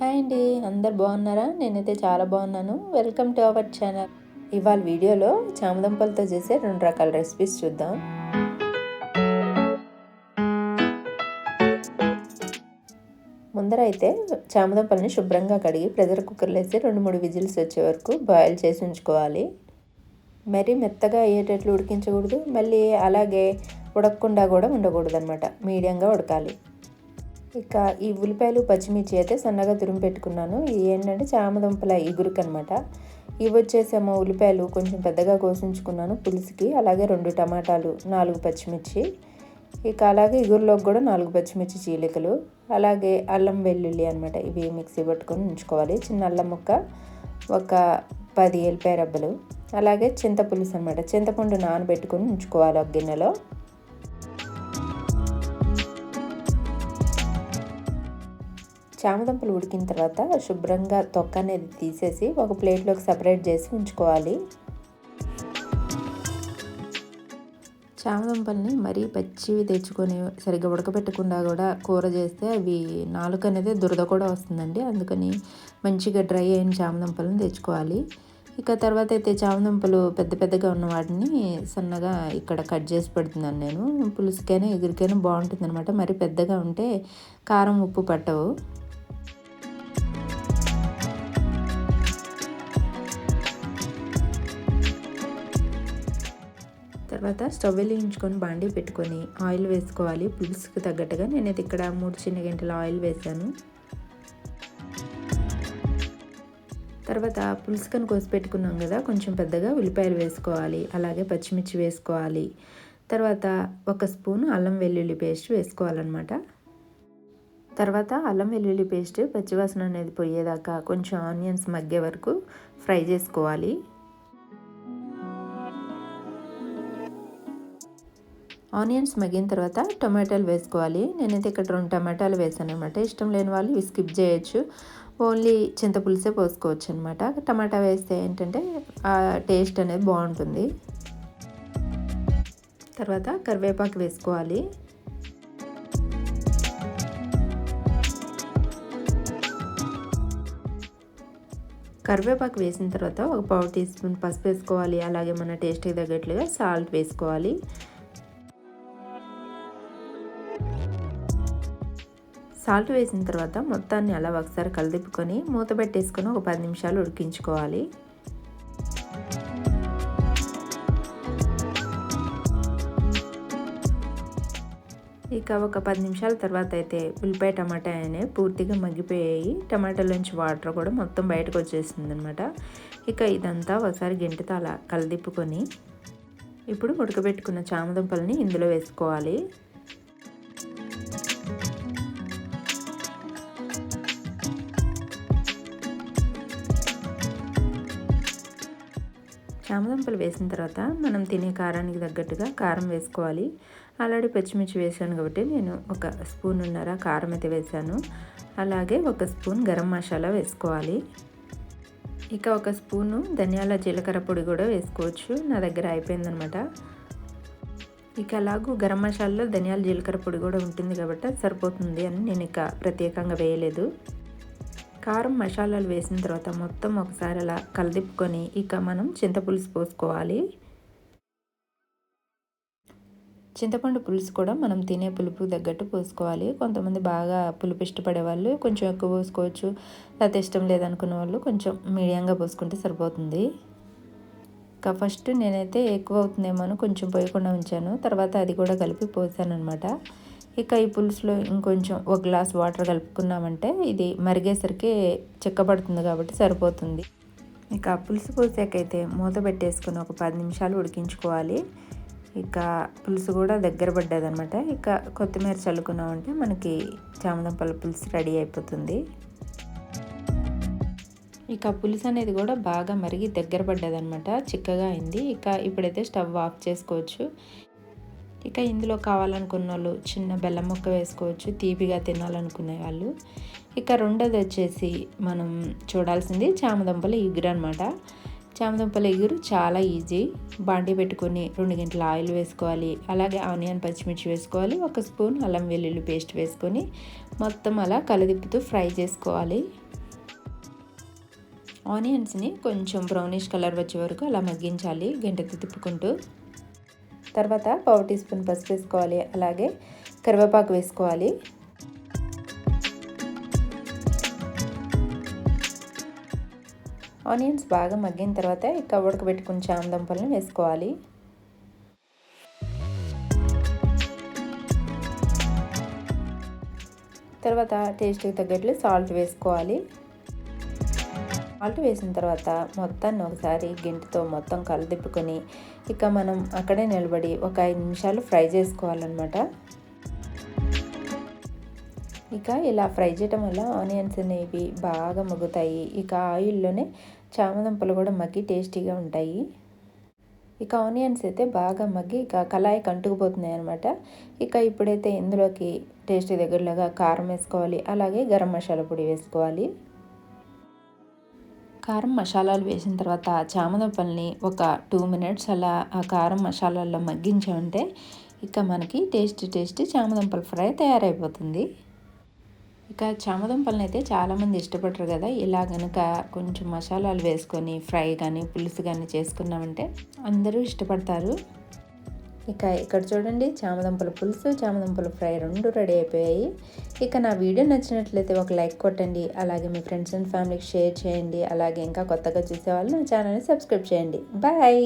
Hi అండి అందరు బాగున్నారా? నేనైతే చాలా బాగున్నాను. Welcome to our channel. ఇవాళ వీడియోలో చామదుంపలతో చేసే రెండు రకాల రెసిపీస్ చూద్దాం. ముందర అయితే చామదుంపల్ని శుభ్రంగా కడిగి ప్రెషర్ కుక్కర్లో వేసి రెండు మూడు విజిల్స్ వచ్చే వరకు బాయిల్ చేసి ఉంచుకోవాలి. మరీ మెత్తగా అయ్యేటట్లు ఉడికించకూడదు. మళ్ళీ అలాగే ఉడకకుండా కూడా ఉండకూడదు అనమాట మీడియంగా ఉడకాలి. ఇక ఈ ఉల్లిపాయలు పచ్చిమిర్చి అయితే సన్నగా తురిమి పెట్టుకున్నాను. ఇది ఏంటంటే చామదుంపల ఇగురుకు అనమాట ఇవి వచ్చేసేమో ఉల్లిపాయలు కొంచెం పెద్దగా కోసించుకున్నాను పులుసుకి. అలాగే రెండు టమాటాలు నాలుగు పచ్చిమిర్చి. ఇక అలాగే ఇగురులోకి కూడా నాలుగు పచ్చిమిర్చి చీలికలు. అలాగే అల్లం వెల్లుల్లి అనమాట ఇవి మిక్సీ పట్టుకొని ఉంచుకోవాలి. చిన్న అల్లం ముక్క ఒక పది ఎల్లిపాయ రబ్బలు. అలాగే చింతపులుసు అనమాట చింతపండు నానబెట్టుకొని ఉంచుకోవాలి ఒక గిన్నెలో. చామదుంపలు ఉడికిన తర్వాత శుభ్రంగా తొక్క అనేది తీసేసి ఒక ప్లేట్లోకి సపరేట్ చేసి ఉంచుకోవాలి. చామదుంపల్ని మరీ పచ్చివి తెచ్చుకొని సరిగ్గా ఉడకబెట్టకుండా కూడా కూర చేస్తే అవి నాలుక అనేది దురద కూడా వస్తుందండి. అందుకని మంచిగా డ్రై అయిన చామదుంపలను తెచ్చుకోవాలి. ఇక తర్వాత అయితే చామదుంపలు పెద్ద పెద్దగా ఉన్న వాటిని సన్నగా ఇక్కడ కట్ చేసి పెడుతున్నాను నేను. పులుసుకైనా ఎగురికైనా బాగుంటుంది అనమాట మరి పెద్దగా ఉంటే కారం ఉప్పు పట్టవు. తర్వాత స్టవ్ వెలిగించుకొని బాండీ పెట్టుకొని ఆయిల్ వేసుకోవాలి. పులుసుకు తగ్గట్టుగా నేనైతే ఇక్కడ మూడు చిన్న గంటల ఆయిల్ వేసాను. తర్వాత పులుసుకని కోసి పెట్టుకున్నాం కదా కొంచెం పెద్దగా ఉల్లిపాయలు వేసుకోవాలి అలాగే పచ్చిమిర్చి వేసుకోవాలి. తర్వాత ఒక స్పూన్ అల్లం వెల్లుల్లి పేస్ట్ వేసుకోవాలన్నమాట. తర్వాత అల్లం వెల్లుల్లి పేస్ట్ పచ్చివాసన అనేది పోయేదాకా కొంచెం ఆనియన్స్ మగ్గే వరకు ఫ్రై చేసుకోవాలి. ఆనియన్స్ మగ్గిన తర్వాత టొమాటోలు వేసుకోవాలి. నేనైతే ఇక్కడ రెండు టమాటాలు వేసాను అనమాట ఇష్టం లేని వాళ్ళు ఇవి స్కిప్ చేయొచ్చు. ఓన్లీ చింతపులుసే పోసుకోవచ్చు అనమాట టమాటా వేస్తే ఏంటంటే ఆ టేస్ట్ అనేది బాగుంటుంది. తర్వాత కరివేపాకు వేసుకోవాలి. కరివేపాకు వేసిన తర్వాత ఒక పావు టీ స్పూన్ పసుపు వేసుకోవాలి. అలాగే మన టేస్ట్కి తగ్గట్లుగా సాల్ట్ వేసుకోవాలి. సాల్ట్ వేసిన తర్వాత మొత్తాన్ని అలా ఒకసారి కలిదిప్పుకొని మూత పెట్టేసుకొని ఒక పది నిమిషాలు ఉడికించుకోవాలి. ఇక ఒక పది నిమిషాల తర్వాత అయితే ఉల్లిపాయ టమాటా అనేవి పూర్తిగా మగ్గిపోయాయి. టమాటాలోంచి వాటర్ కూడా మొత్తం బయటకు వచ్చేసింది అనమాట ఇక ఇదంతా ఒకసారి గింటతో అలా కలిదిప్పుకొని ఇప్పుడు ఉడకబెట్టుకున్న చామదుంపల్ని ఇందులో వేసుకోవాలి. చామదుంపలు వేసిన తర్వాత మనం తినే కారానికి తగ్గట్టుగా కారం వేసుకోవాలి. ఆల్రెడీ పచ్చిమిర్చి వేసాను కాబట్టి నేను ఒక స్పూన్ ఉన్నర కారం అయితే వేసాను. అలాగే ఒక స్పూన్ గరం మసాలా వేసుకోవాలి. ఇక ఒక స్పూను ధనియాల జీలకర్ర పొడి కూడా వేసుకోవచ్చు. నా దగ్గర అయిపోయిందనమాట ఇక అలాగూ గరం మసాలాలో ధనియాల జీలకర్ర పొడి కూడా ఉంటుంది కాబట్టి సరిపోతుంది అని నేను ఇక ప్రత్యేకంగా వేయలేదు. కారం మసాలాలు వేసిన తర్వాత మొత్తం ఒకసారి అలా కలదిప్పుకొని ఇక మనం చింతపులుసు పోసుకోవాలి. చింతపండు పులుసు కూడా మనం తినే పులుపు తగ్గట్టు పోసుకోవాలి. కొంతమంది బాగా పులుపు ఇష్టపడే వాళ్ళు కొంచెం ఎక్కువ పోసుకోవచ్చు. లేకపోతే ఇష్టం లేదనుకున్న వాళ్ళు కొంచెం మీడియంగా పోసుకుంటే సరిపోతుంది. ఇంకా ఫస్ట్ నేనైతే ఎక్కువ అవుతుందేమో అని కొంచెం పోయకుండా ఉంచాను. తర్వాత అది కూడా కలిపి పోసాను అనమాట ఇక ఈ పులుసులో ఇంకొంచెం ఒక గ్లాస్ వాటర్ కలుపుకున్నామంటే ఇది మరిగేసరికి చెక్కబడుతుంది కాబట్టి సరిపోతుంది. ఇక పులుసు పోసాకైతే మూత పెట్టేసుకుని ఒక పది నిమిషాలు ఉడికించుకోవాలి. ఇక పులుసు కూడా దగ్గర పడ్డదనమాట. ఇక కొత్తిమీర చల్లుకున్నామంటే మనకి చామదంపల పులుసు రెడీ అయిపోతుంది. ఇక పులుసు అనేది కూడా బాగా మరిగి దగ్గర పడ్డదనమాట. చిక్కగా అయింది. ఇక ఇప్పుడైతే స్టవ్ ఆఫ్ చేసుకోవచ్చు. ఇక ఇందులో కావాలనుకున్న వాళ్ళు చిన్న బెల్లం ముక్క వేసుకోవచ్చు తీపిగా తినాలనుకునే వాళ్ళు. ఇక రెండోది వచ్చేసి మనం చూడాల్సింది చామదుంపల ఎగురు అనమాట చామదుంపల ఎగురు చాలా ఈజీ. బాండి పెట్టుకొని రెండు గంటల ఆయిల్ వేసుకోవాలి. అలాగే ఆనియన్ పచ్చిమిర్చి వేసుకోవాలి. ఒక స్పూన్ అల్లం వెల్లుల్లి పేస్ట్ వేసుకొని మొత్తం అలా కలదిప్పుతూ ఫ్రై చేసుకోవాలి. ఆనియన్స్ని కొంచెం బ్రౌనిష్ కలర్ వచ్చే వరకు అలా మగ్గించాలి. గంటతో తిప్పుకుంటూ తర్వాత పావు టీ స్పూన్ పసుపు వేసుకోవాలి అలాగే కరివేపాకు వేసుకోవాలి. ఆనియన్స్ బాగా మగ్గిన తర్వాత ఇక ఉడకబెట్టుకుని చామదంపలను వేసుకోవాలి. తర్వాత టేస్ట్కి తగ్గట్లు సాల్ట్ వేసుకోవాలి. సాల్ట్ వేసిన తర్వాత మొత్తాన్ని ఒకసారి గింటితో మొత్తం కలదిప్పుకొని ఇక మనం అక్కడే నిలబడి ఒక ఐదు నిమిషాలు ఫ్రై చేసుకోవాలన్నమాట. ఇక ఇలా ఫ్రై చేయటం వల్ల ఆనియన్స్ అనేవి బాగా మగ్గుతాయి. ఇక ఆయిల్లోనే చామదుంపలు కూడా మగ్గి టేస్టీగా ఉంటాయి. ఇక ఆనియన్స్ అయితే బాగా మగ్గి ఇక కళాయి కంటుకుపోతున్నాయి అనమాట ఇక ఇప్పుడైతే ఇందులోకి టేస్ట్ దగ్గరలాగా కారం వేసుకోవాలి. అలాగే గరం మసాలా పొడి వేసుకోవాలి. కారం మసాలాలు వేసిన తర్వాత చామదుంపల్ని ఒక టూ మినిట్స్ అలా ఆ కారం మసాలాల్లో మగ్గించామంటే ఇక మనకి టేస్ట్ టేస్ట్ చామదుంపల ఫ్రై తయారైపోతుంది. ఇక చామదుంపలను అయితే చాలామంది ఇష్టపడరు కదా ఇలా కనుక కొంచెం మసాలాలు వేసుకొని ఫ్రై కానీ పులుసు కానీ చేసుకున్నామంటే అందరూ ఇష్టపడతారు. ఇక ఇక్కడ చూడండి చామదుంపల పులుసు చామదుంపల ఫ్రై రెండు రెడీ అయిపోయాయి. ఇక నా వీడియో నచ్చినట్లయితే ఒక లైక్ కొట్టండి అలాగే మీ ఫ్రెండ్స్ అండ్ ఫ్యామిలీకి షేర్ చేయండి అలాగే ఇంకా కొత్తగా చూసే వాళ్ళు నా ఛానల్ని సబ్స్క్రైబ్ చేయండి. బాయ్!